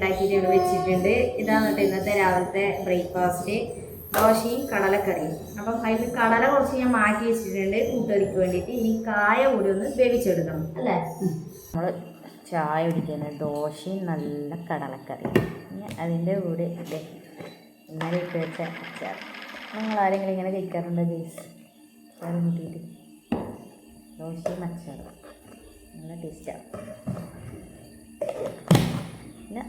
ഉണ്ടാക്കിയിട്ട് വെച്ചിട്ടുണ്ട്. ഇതാണ് കേട്ടോ ഇന്നത്തെ രാവിലത്തെ ബ്രേക്ക്ഫാസ്റ്റ് ദോശയും കടലക്കറിയും. അപ്പം അതിൽ കടല കുറച്ച് ഞാൻ മാറ്റി വെച്ചിട്ടുണ്ട് കൂട്ടുകറിക്ക് വേണ്ടിയിട്ട്. ഇനി കായ കൂടി ഒന്ന് വേവിച്ചെടുക്കണം. അല്ലേ? നമ്മൾ ചായ കുടിക്കുന്ന ദോശയും നല്ല കടലക്കറിയും. അതിന്റെ കൂടെ ഇല്ലേ ഇന്നലെ ഇട്ട് വെച്ച അച്ചാർ. നിങ്ങൾ ആരെങ്കിലും ഇങ്ങനെ കഴിക്കാറുണ്ടോ ജേസ് അച്ചാർ കൂട്ടിയിട്ട്. ദോശയും അച്ചാറും. നല്ല ടേസ്റ്റാണ് പിന്നെ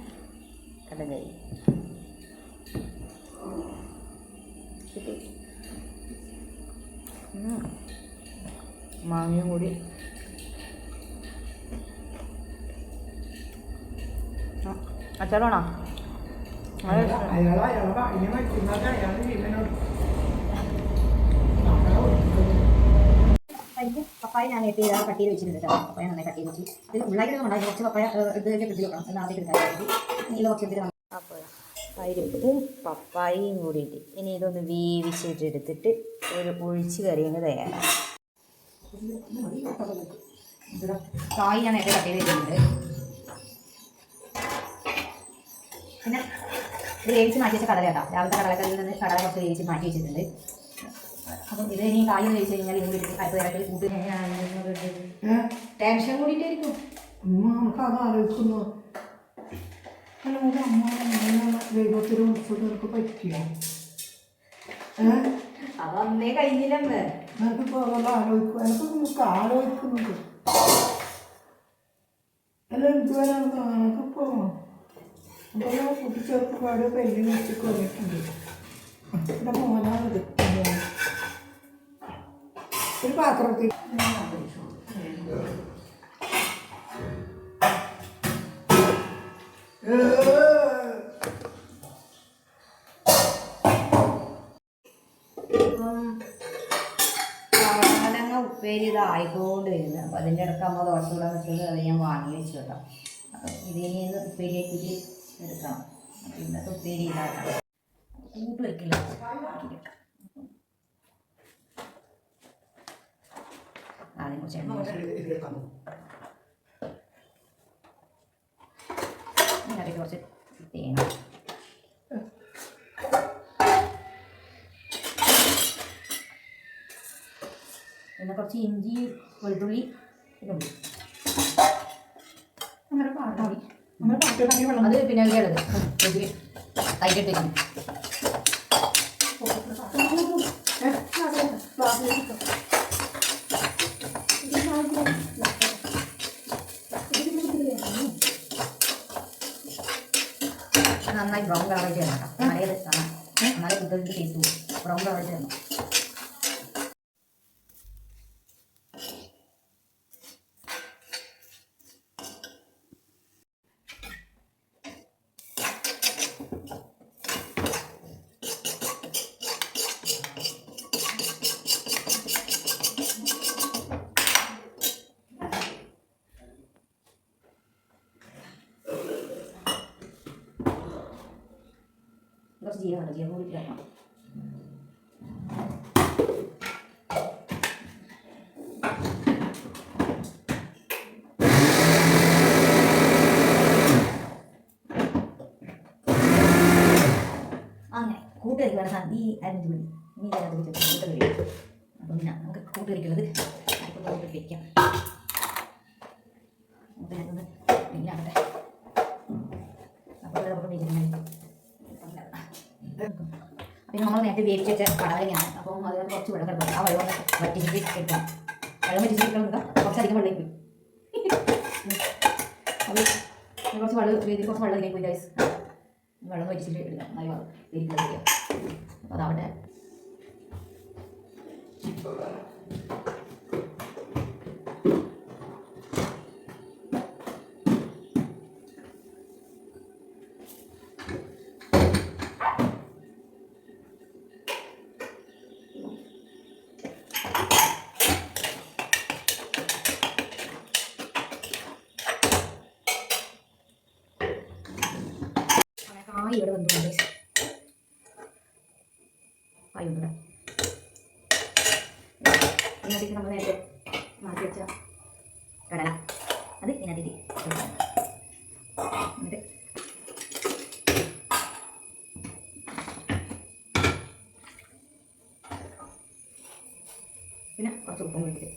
ഉം. മാങ്ങയും കൂടി അച്ചാറാണോ. അയാളെ അയാളെ അയാളുടെ ജീവനോട് അതിന് പപ്പായ ഞാൻ നേരത്തെ ആ കട്ടിയിൽ വെച്ചിട്ടുണ്ട് കേട്ടോ. പപ്പായ നന്നായി കട്ടിയിൽ വെച്ചു. ഇത് ഉള്ളാക്കി ഉണ്ടായി കുറച്ച് പപ്പായ ഇത് ഫ്രിഡ്ജിൽ വെക്കണം. ആദ്യം എടുക്കാൻ കുറച്ച് എടുത്തിട്ട് അപ്പോൾ അതിലിട്ട് പപ്പായയും കൂടിയിട്ട് ഇനി ഇതൊന്ന് വേവിച്ചിട്ട് എടുത്തിട്ട് ഒരു ഒഴിച്ച് കറി അങ്ങ് തയ്യാറാണ് കായ് ഞാൻ നേരത്തെ കട്ട് വെച്ചിട്ടുണ്ട്. പിന്നെ ഇത് വേവിച്ച് മാറ്റി വെച്ച കടല കേട്ടോ. രാവിലത്തെ കടലക്കറിയിൽ നിന്ന് കടല കുറച്ച് വേവിച്ച് മാറ്റി വെച്ചിട്ടുണ്ട്. അപ്പം ഇത് ഇനി കായ് കഴിച്ച് കഴിഞ്ഞാൽ ഇങ്ങനെ അടുത്ത തരത്തിൽ കൂട്ടി ടെൻഷൻ കൂടിയിട്ടായിരിക്കും. നമുക്ക് അത് ആലോചിക്കുന്നു. അല്ല നമുക്ക് അമ്മ ദൈവത്തിന് മുറിച്ചവർക്ക് പറ്റിയോ? അത് അന്നേ കഴിഞ്ഞില്ലമ്മേ എനിക്കിപ്പോൾ അതെല്ലാം ആലോചിക്കും. എനിക്ക് നമുക്ക് ആലോചിക്കുന്നുണ്ട്. അല്ല എന്ത് വരാൻ എനിക്കിപ്പോൾ അപ്പോൾ കൂട്ടിച്ചേർക്കുപാട് പെല്ലി വെച്ച് കൊണ്ടിട്ടുണ്ട് എന്റെ മോനാണിത് ഒരു പാത്രത്തിൽ. ഉപ്പേരി ഇതായിക്കൊണ്ട് വരുന്നത് അപ്പം അതിന്റെ ഇടയ്ക്ക് അമ്മ ദോശ കൂടാൻ വെച്ചത് അത് ഞാൻ വാങ്ങി വെച്ചു കേട്ടോ. അപ്പം ഇതിൽ നിന്ന് ഉപ്പേരിയാക്കിയിട്ട് എടുക്കാം ഇന്നത്തെ ഉപ്പേരി ഇതാക്കാം കൂട്ട് വയ്ക്കില്ല ആദ്യം കുറച്ച് എണ്ണ ഒഴിച്ച് അതിനകത്തേക്ക് കുറച്ച് തേങ്ങ. പിന്നെ കുറച്ച് ഇഞ്ചി വെളുത്തുള്ളി ഇതുണ്ട് അങ്ങനെ പാട്ടാ നമ്മൾ പാട്ടുണ്ടാക്കി വെള്ളം അത് പിന്നെ ഉള്ളത് ഇതിൽ തൈരിട്ട് വെക്കും നന്നായി ബ്രൗൺ കളറായിട്ട് വരണം കേട്ടോ. എന്നാലേ അത് കാണാം എന്നാലേ കുറച്ച് ജീരകമുണ്ട് ജീരകം കൂടി ഇടണം. അങ്ങനെ കൂട്ടുകറിക്ക് വേണ്ട സാധനം ഈ അരിഞ്ഞു വിളി ഇനി അതിനകത്ത് വെച്ചിട്ട് കൂട്ടുകറി അപ്പം പിന്നെ നമുക്ക് കൂട്ടുകറിക്കുള്ളത് അടുപ്പത്ത് കൂട്ടി വയ്ക്കാം. നമുക്ക് ഞാനൊന്ന് ഇല്ലാകട്ടെ അപ്പോൾ നമുക്ക് വെച്ചിട്ടുണ്ടെങ്കിൽ പിന്നെ നമ്മൾ നേരത്തെ വേവിച്ച് വെച്ച കടലങ്ങയാണ് അപ്പം അതിനകത്ത് കുറച്ച് വെള്ളം കിടക്കും ആ വെള്ളം വറ്റിച്ചിട്ട് എടുക്കാം വെള്ളം വറ്റിച്ചിട്ട് എടുക്കാം കുറച്ചധികം വെള്ളം പോയി കുറച്ച് വെള്ളം വേദി കുറച്ച് വെള്ളം ഇതിലേക്ക് ഗൈസ് വെള്ളം വറ്റിച്ചിട്ട് എടുക്കാം നല്ല വേദിക്കുന്നത് ചെയ്യാം അപ്പോൾ അതാവട്ടെ നമ്മൾ നേരത്തെ മാറ്റി വെച്ച. കടല. അത് ഇതിനകത്തേക്ക് എന്നിട്ട് പിന്നെ കുറച്ച് ഉപ്പും വെച്ചിട്ട്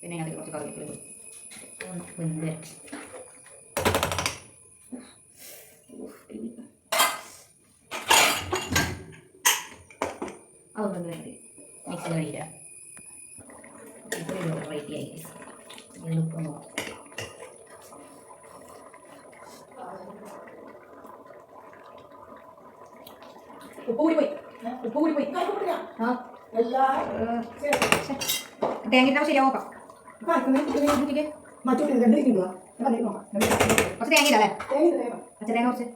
പിന്നെ അതിൽ കുറച്ച് കറിവേപ്പില ഒന്ന് വരട്ടെ. അതൊന്നും വേണ്ടി മിക്സി കഴിയില്ല ഇത്രയും വെറൈറ്റി ആയി എളുപ്പം നോക്കാം ഉപ്പ് കൂടി പോയി ഉപ്പ് കൂടി പോയി എല്ലാ തേങ്ങിട്ടാൽ ശരിയാവും നോക്കാം മറ്റൊരു രണ്ടിരിക്കുന്നുണ്ടോ നോക്കാം കുറച്ച് തേങ്ങ തേങ്ങ പച്ച തേങ്ങ കുറച്ച്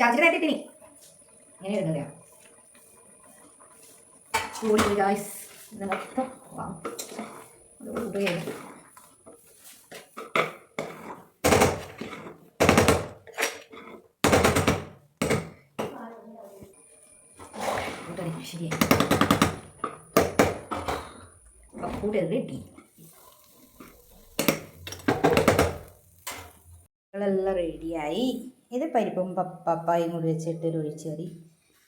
ചാച്ചിട്ട് നേരത്തെ ഇങ്ങനെ ഇടുന്നതാ കൂടി ഗായ്സ് ഇത് മൊത്തം ഉപയോഗിക്കും ശരിയായി. കൂട്ടി റെഡി എല്ലാം റെഡിയായി. ഇത് പരിപ്പും പപ്പായും കൂടി വെച്ചിട്ടൊരു ഒഴിച്ചേറി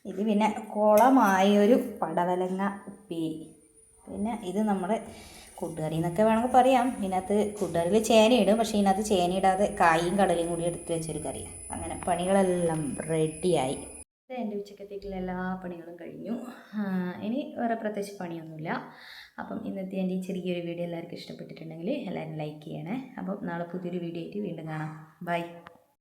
ഇത് പിന്നെ കുളമായൊരു പടവലങ്ങ ഉപ്പേരി. പിന്നെ ഇത് നമ്മുടെ കൂട്ടുകറി എന്നൊക്കെ വേണമെങ്കിൽ പറയാം. ഇതിനകത്ത് കൂട്ടുകറിയിൽ ചേന ഇടും. പക്ഷേ ഇതിനകത്ത് ചേന ഇടാതെ കായും കടലയും കൂടി എടുത്ത് വെച്ചൊരു കറിയാണ് അങ്ങനെ പണികളെല്ലാം റെഡിയായി. എന്റെ ഉച്ചക്കത്തേക്കുള്ള എല്ലാ പണികളും കഴിഞ്ഞു. ഇനി വേറെ പ്രത്യേകിച്ച് പണിയൊന്നുമില്ല. അപ്പം ഇന്നത്തെ എന്റെ ഈ ചെറിയൊരു വീഡിയോ എല്ലാവർക്കും ഇഷ്ടപ്പെട്ടിട്ടുണ്ടെങ്കിൽ എല്ലാവരും ലൈക്ക് ചെയ്യണേ. അപ്പം നാളെ പുതിയൊരു വീഡിയോ ആയിട്ട് വീണ്ടും കാണാം. ബൈ